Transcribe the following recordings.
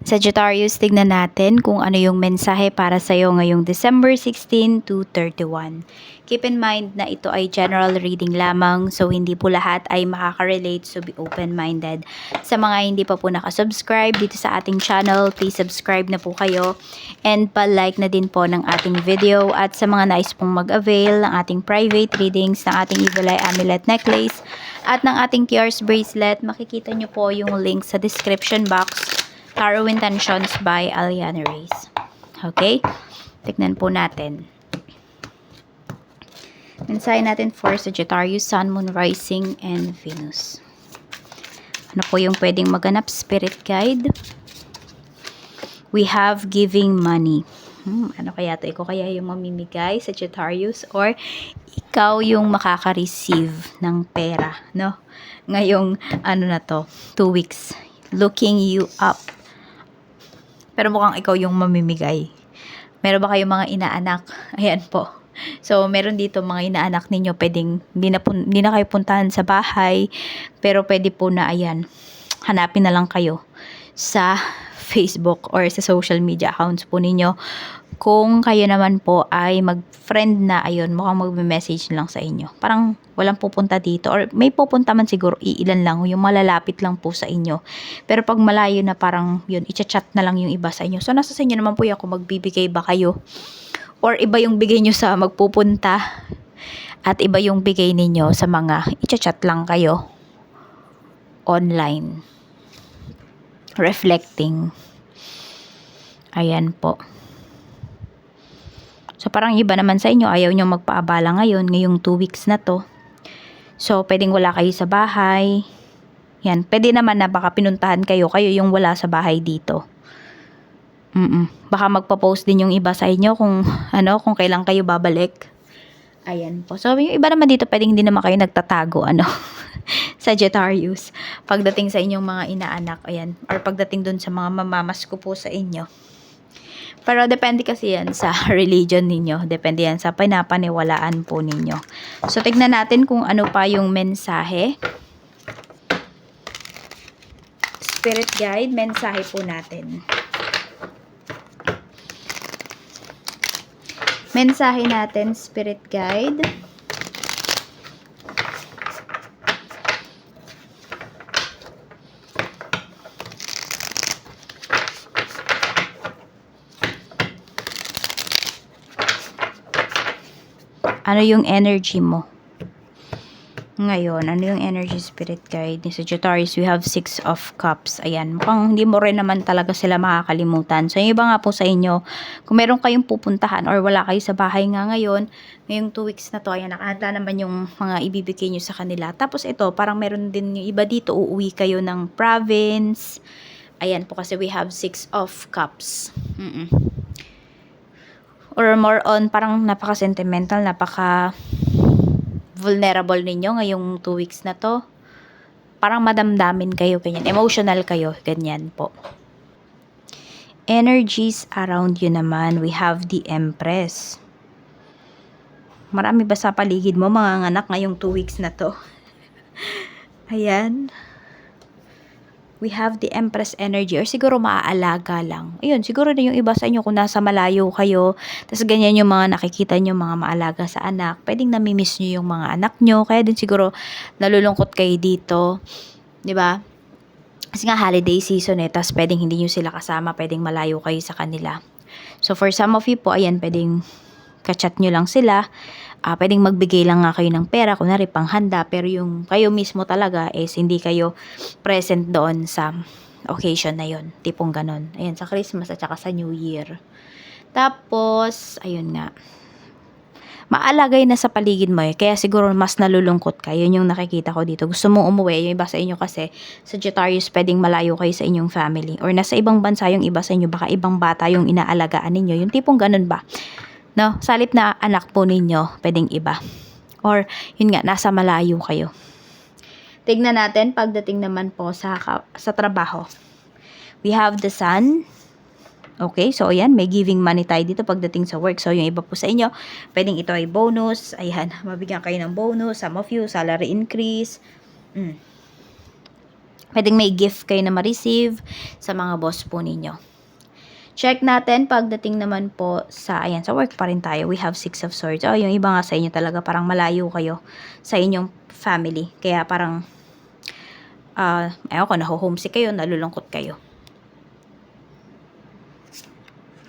Sagittarius, tignan natin kung ano yung mensahe para sa iyo ngayong December 16 to 31. Keep in mind na ito ay general reading lamang so hindi po lahat ay makaka-relate so be open-minded. Sa mga hindi pa po nakasubscribe dito sa ating channel, please subscribe na po kayo and pa-like na din po ng ating video at sa mga nais pong mag-avail ng ating private readings ng ating Evil Eye Amulet Necklace at ng ating Tears Bracelet, makikita nyo po yung link sa description box Tarot Intentions by Aliana Reyes. Okay? Tignan po natin. Mensahe natin for Sagittarius, Sun, Moon, Rising, and Venus. Ano po yung pwedeng maganap? Spirit Guide. We have giving money. Hmm, ano kaya to? Ikaw kaya yung mamimigay, Sagittarius? Or ikaw yung makaka-receive ng pera, no? Ngayong, ano na to, two weeks. Looking you up. Pero mukhang ikaw yung mamimigay. Meron ba kayong mga inaanak? Ayan po. So, meron dito mga inaanak ninyo, pwedeng, hindi na, hindi na kayo puntahan sa bahay, pero pwede po na, ayan, hanapin na lang kayo sa Facebook or sa social media accounts po ninyo. Kung kayo naman po ay mag-friend na, ayun, mukhang magme-message lang sa inyo. Parang walang pupunta dito or may pupunta man siguro, iilan lang, yung malalapit lang po sa inyo. Pero pag malayo na parang yun, i-chat na lang yung iba sa inyo. So, nasa sa inyo naman po yan kung magbibigay ba kayo or iba yung bigay nyo sa magpupunta at iba yung bigay ninyo sa mga i-chat lang kayo online reflecting. Ayan po. So parang iba naman sa inyo. Ayaw nyo magpaabala ngayon ngayong 2 weeks na to. So pwedeng wala kayo sa bahay. Yan. Pwede naman na baka pinuntahan kayo kayo yung wala sa bahay dito. Mm-mm. Baka magpa-post din yung iba sa inyo kung ano, kung kailan kayo babalik. Ayan po. So, yung iba naman dito, pwedeng hindi naman kayo nagtatago, ano, Sagittarius. Pagdating sa inyong mga inaanak, ayan, or pagdating dun sa mga mamamas ko po sa inyo. Pero depende kasi yan sa religion ninyo. Depende yan sa pinapaniwalaan po ninyo. So, tignan natin kung ano pa yung mensahe. Spirit guide, mensahe po natin. Mensahe natin, Spirit Guide. Ano yung energy mo? Ngayon, ano yung energy spirit guide ni Sagittarius? We have six of cups. Ayan, mukhang hindi mo rin naman talaga sila makakalimutan. So, yung iba nga po sa inyo, kung meron kayong pupuntahan or wala kayo sa bahay nga ngayon, ngayong two weeks na to, ayan, nakahanda naman yung mga ibibigay nyo sa kanila. Tapos ito, parang meron din yung iba dito, uuwi kayo ng province. Ayan po kasi we have six of cups. Mm-mm. Or more on, parang napaka-sentimental, napaka vulnerable ninyo ngayong two weeks na to. Parang madamdamin kayo, ganyan. Emotional kayo, ganyan po. Energies around you naman, we have the Empress. Marami ba sa paligid mo, mga anak, ngayong two weeks na to? Ayan. We have the Empress energy or siguro maaalaga lang. Ayun, siguro na yung iba sa inyo kung nasa malayo kayo, tapos ganyan yung mga nakikita nyo, mga maalaga sa anak, pwedeng namimiss nyo yung mga anak nyo, kaya din siguro nalulungkot kayo dito, di ba? Kasi nga holiday season eh, tapos pwedeng hindi nyo sila kasama, pwedeng malayo kayo sa kanila. So for some of you po, ayan, pwedeng kachat nyo lang sila, ah pwedeng magbigay lang nga kayo ng pera, kunwari panghanda, pero yung kayo mismo talaga is hindi kayo present doon sa occasion na yon tipong ganon. Ayan, sa Christmas at saka sa New Year. Tapos, ayun nga, maalagay na sa paligid mo eh. Kaya siguro mas nalulungkot ka. Yun yung nakikita ko dito. Gusto mo umuwi. Yung iba sa inyo kasi, Sagittarius, pwedeng malayo kayo sa inyong family. Or nasa ibang bansa yung iba sa inyo. Baka ibang bata yung inaalagaan ninyo. Yung tipong ganun ba? No? Salip na anak po ninyo, pwedeng iba. Or, yun nga, nasa malayo kayo. Tignan natin pagdating naman po sa, sa trabaho. We have the sun. Okay, so ayan, may giving money tayo dito pagdating sa work. So, yung iba po sa inyo, pwedeng ito ay bonus. Ayan, mabigyan kayo ng bonus. Some of you, salary increase. Mm. Pwedeng may gift kayo na ma-receive sa mga boss po ninyo. Check natin pagdating naman po sa, ayan, sa work pa rin tayo. We have six of swords. Oh, yung iba nga sa inyo talaga parang malayo kayo sa inyong family. Kaya parang, ah, uh, ko, naho-homesick kayo, nalulungkot kayo.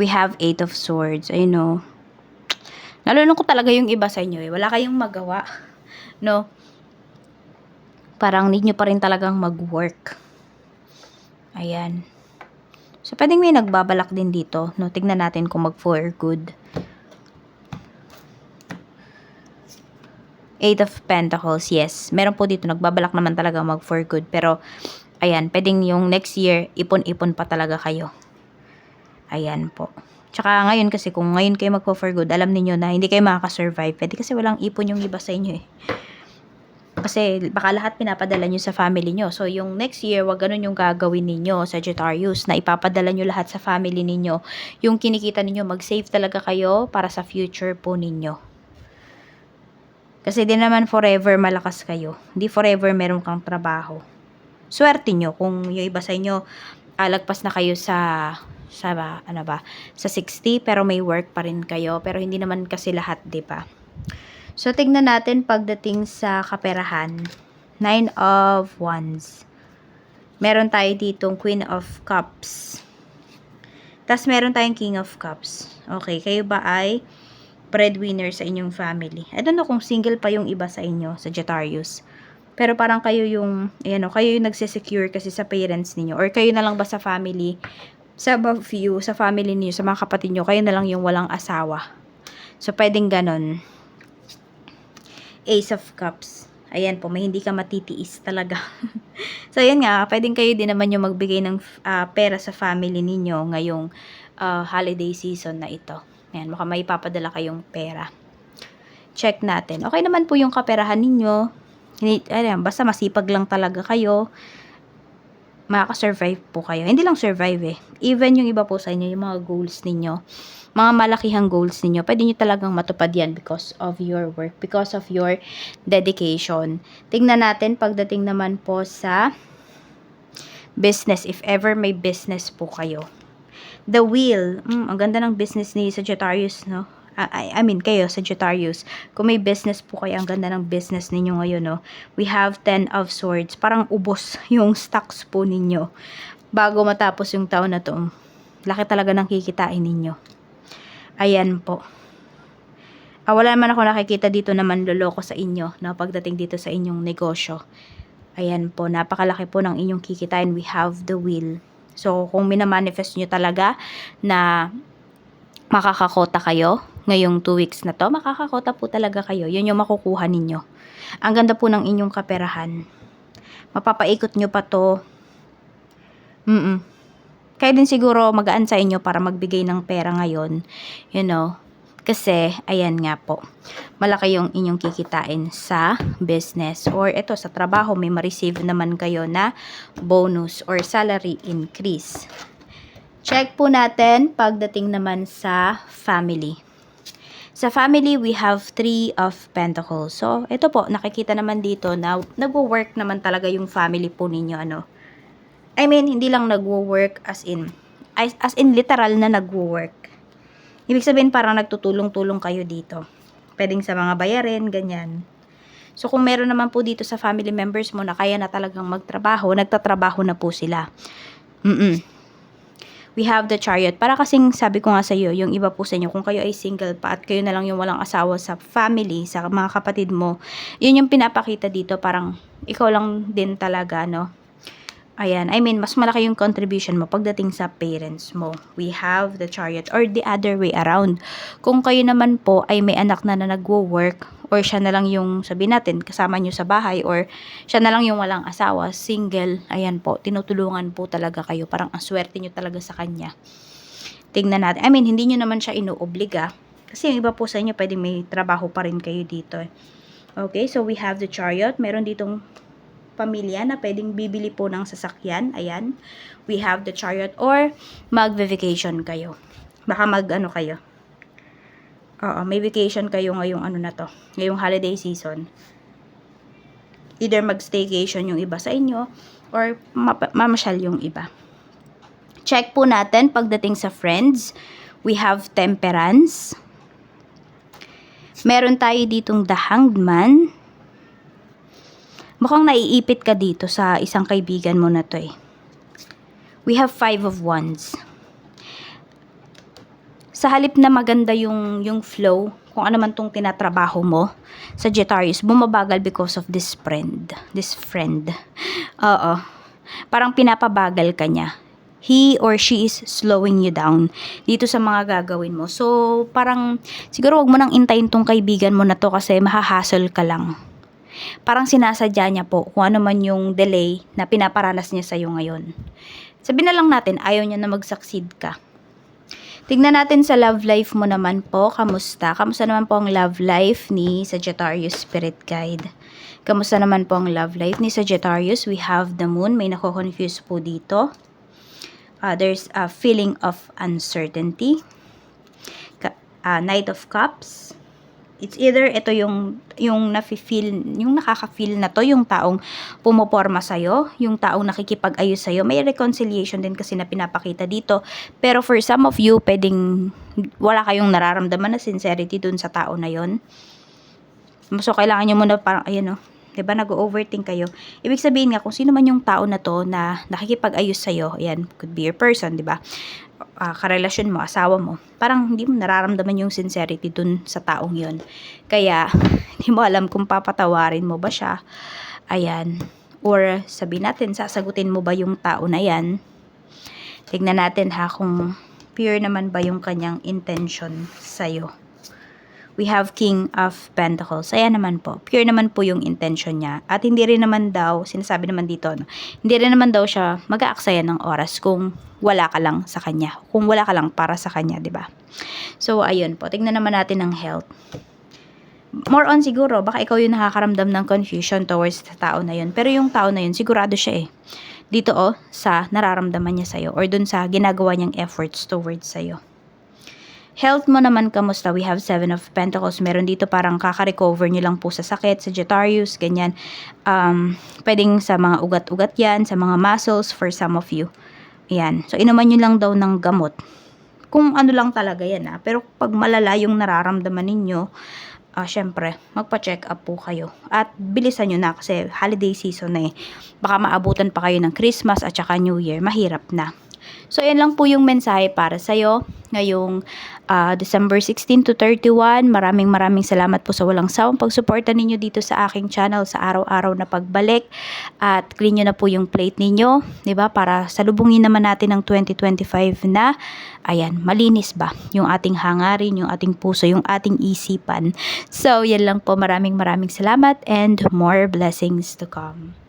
We have eight of swords. I know. Nalulungkot talaga yung iba sa inyo eh. Wala kayong magawa. No? Parang need nyo pa rin talagang mag-work. Ayan. So, pwedeng may nagbabalak din dito. No? Tignan natin kung mag for good. Eight of Pentacles, yes. Meron po dito, nagbabalak naman talaga mag for good. Pero, ayan, pwedeng yung next year, ipon-ipon pa talaga kayo. Ayan po. Tsaka ngayon kasi, kung ngayon kayo magpo for good, alam niyo na hindi kayo makaka-survive. Pwede kasi walang ipon yung iba sa inyo eh. Kasi baka lahat pinapadala nyo sa family nyo. So, yung next year, wag ganun yung gagawin ninyo, Sagittarius, na ipapadala nyo lahat sa family ninyo. Yung kinikita ninyo, mag-save talaga kayo para sa future po ninyo. Kasi di naman forever malakas kayo. Hindi forever meron kang trabaho. Swerte nyo kung yung iba sa inyo, alagpas na kayo sa sa ano ba, sa 60 pero may work pa rin kayo pero hindi naman kasi lahat, 'di ba? So, tignan natin pagdating sa kaperahan. Nine of Wands. Meron tayo ditong Queen of Cups. Tapos, meron tayong King of Cups. Okay, kayo ba ay breadwinner sa inyong family? I don't know kung single pa yung iba sa inyo, Sagittarius. Pero parang kayo yung, ayan o, kayo yung nagsisecure kasi sa parents ninyo. Or kayo na lang ba sa family, sa above you, sa family niyo, sa mga kapatid niyo, kayo na lang yung walang asawa. So, pwedeng ganon. Ace of Cups. Ayan po, may hindi ka matitiis talaga. so, ayan nga, pwedeng kayo din naman yung magbigay ng uh, pera sa family ninyo ngayong uh, holiday season na ito. Ayan, baka may papadala kayong pera. Check natin. Okay naman po yung kaperahan ninyo. Ayan, basta masipag lang talaga kayo makaka-survive po kayo. Hindi lang survive eh. Even yung iba po sa inyo, yung mga goals ninyo, mga malakihang goals ninyo, pwede nyo talagang matupad yan because of your work, because of your dedication. Tingnan natin pagdating naman po sa business, if ever may business po kayo. The wheel, mm, ang ganda ng business ni Sagittarius, no? I, I mean, kayo, Sagittarius, kung may business po kayo, ang ganda ng business ninyo ngayon, no? We have 10 of swords. Parang ubos yung stocks po ninyo. Bago matapos yung taon na to, laki talaga ng kikitain ninyo. Ayan po. Ah, wala naman ako nakikita dito na manloloko sa inyo, no? Pagdating dito sa inyong negosyo. Ayan po, napakalaki po ng inyong kikitain. We have the will. So, kung minamanifest nyo talaga na makakakota kayo, ngayong 2 weeks na to, makakakota po talaga kayo. Yun yung makukuha ninyo. Ang ganda po ng inyong kaperahan. Mapapaikot nyo pa to. Mm-mm. Kaya din siguro magaan sa inyo para magbigay ng pera ngayon. You know, kasi, ayan nga po, malaki yung inyong kikitain sa business or ito sa trabaho, may ma-receive naman kayo na bonus or salary increase. Check po natin pagdating naman sa family. Sa family, we have three of pentacles. So, ito po, nakikita naman dito na nagwo-work naman talaga yung family po ninyo, ano. I mean, hindi lang nagwo-work as in, as, in literal na nagwo-work. Ibig sabihin, parang nagtutulong-tulong kayo dito. Pwedeng sa mga bayarin, ganyan. So, kung meron naman po dito sa family members mo na kaya na talagang magtrabaho, nagtatrabaho na po sila. Mm-mm we have the chariot. Para kasing sabi ko nga sa iyo, yung iba po sa inyo, kung kayo ay single pa at kayo na lang yung walang asawa sa family, sa mga kapatid mo, yun yung pinapakita dito, parang ikaw lang din talaga, no? Ayan, I mean, mas malaki yung contribution mo pagdating sa parents mo. We have the chariot or the other way around. Kung kayo naman po ay may anak na na nagwo-work or siya na lang yung, sabi natin, kasama nyo sa bahay or siya na lang yung walang asawa, single, ayan po, tinutulungan po talaga kayo. Parang ang swerte nyo talaga sa kanya. Tingnan natin. I mean, hindi nyo naman siya inuobliga. Kasi yung iba po sa inyo, pwede may trabaho pa rin kayo dito. Eh. Okay, so we have the chariot. Meron ditong pamilya na pwedeng bibili po ng sasakyan. Ayan. We have the chariot or mag-vacation kayo. Baka mag ano kayo. Oo, may vacation kayo ngayong ano na to. Ngayong holiday season. Either mag-staycation yung iba sa inyo or mamasyal yung iba. Check po natin pagdating sa friends. We have temperance. Meron tayo ditong the hanged man. Mukhang naiipit ka dito sa isang kaibigan mo na to eh. We have five of wands. Sa halip na maganda yung, yung flow, kung ano man tong tinatrabaho mo, Sagittarius, bumabagal because of this friend. This friend. Oo. Parang pinapabagal ka niya. He or she is slowing you down dito sa mga gagawin mo. So, parang siguro wag mo nang intayin tong kaibigan mo na to kasi mahahasol ka lang. Parang sinasadya niya po kung ano man yung delay na pinaparanas niya sa'yo ngayon. Sabihin na lang natin, ayaw niya na mag-succeed ka. Tignan natin sa love life mo naman po, kamusta? Kamusta naman po ang love life ni Sagittarius Spirit Guide? Kamusta naman po ang love life ni Sagittarius? We have the moon, may nako-confuse po dito. Uh, there's a feeling of uncertainty. Ka- uh, Knight of Cups. It's either ito yung yung nafi-feel, yung nakaka-feel na to, yung taong pumoporma sa'yo, yung taong nakikipag-ayos sa'yo. May reconciliation din kasi na pinapakita dito. Pero for some of you, pwedeng wala kayong nararamdaman na sincerity dun sa tao na yon. So, kailangan nyo muna parang, ayan o, diba, nag-overthink kayo. Ibig sabihin nga, kung sino man yung tao na to na nakikipag-ayos sa'yo, ayan, could be your person, diba? uh, karelasyon mo, asawa mo, parang hindi mo nararamdaman yung sincerity dun sa taong yon Kaya, hindi mo alam kung papatawarin mo ba siya. Ayan. Or sabi natin, sasagutin mo ba yung tao na yan. Tignan natin ha kung pure naman ba yung kanyang intention sa'yo. We have King of Pentacles. Ayan naman po. Pure naman po yung intention niya. At hindi rin naman daw, sinasabi naman dito, no, hindi rin naman daw siya mag-aaksaya ng oras kung wala ka lang sa kanya. Kung wala ka lang para sa kanya, di ba? So, ayun po. Tignan naman natin ang health. More on siguro, baka ikaw yung nakakaramdam ng confusion towards sa tao na yun. Pero yung tao na yun, sigurado siya eh. Dito oh, sa nararamdaman niya sa'yo or dun sa ginagawa niyang efforts towards sa'yo. Health mo naman, kamusta? We have Seven of Pentacles. Meron dito parang kaka-recover nyo lang po sa sakit, Sagittarius, ganyan. Um, pwedeng sa mga ugat-ugat yan, sa mga muscles for some of you. Yan. So, inuman nyo lang daw ng gamot. Kung ano lang talaga yan ah. Pero pag malala yung nararamdaman ninyo, uh, syempre, magpa-check up po kayo. At bilisan nyo na kasi holiday season na eh. Baka maabutan pa kayo ng Christmas at saka New Year. Mahirap na. So, ayan lang po yung mensahe para sa'yo ngayong uh, December 16 to 31. Maraming maraming salamat po sa walang sawang pagsuporta ninyo dito sa aking channel sa araw-araw na pagbalik. At clean nyo na po yung plate ninyo, ba? Para salubungin naman natin ng 2025 na, ayan, malinis ba? Yung ating hangarin, yung ating puso, yung ating isipan. So, yan lang po. Maraming maraming salamat and more blessings to come.